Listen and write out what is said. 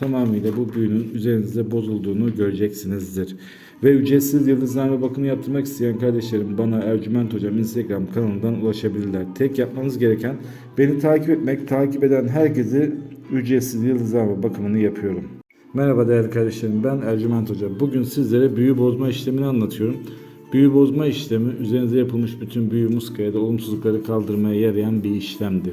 tamamıyla bu büyünün üzerinizde bozulduğunu göreceksinizdir. Ve ücretsiz yıldızlarla bakımı yaptırmak isteyen kardeşlerim bana Ercüment Hocam Instagram kanalından ulaşabilirler. Tek yapmanız gereken beni takip etmek, takip eden herkesi ücretsiz yıldızlarla bakımını yapıyorum. Merhaba değerli kardeşlerim ben Ercüment Hoca. Bugün sizlere büyü bozma işlemini anlatıyorum. Büyü bozma işlemi üzerinize yapılmış bütün büyü muskaya da olumsuzlukları kaldırmaya yarayan bir işlemdir.